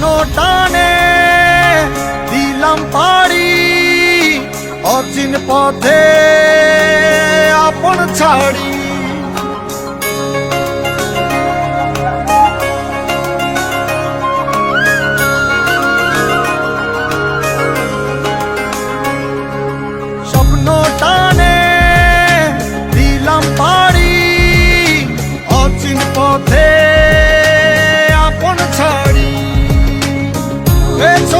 শূন্য টানে দিলাম পাড়ি অচিন পথে আপন ছাড়ি। It's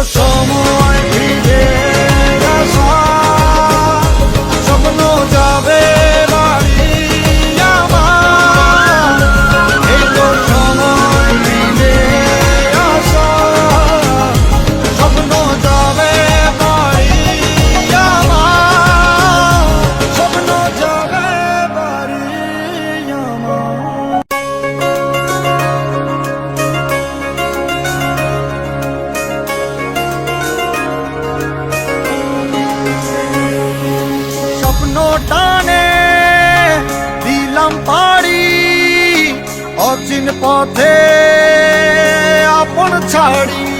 এই অচিন পথে আপন ছাড়ি।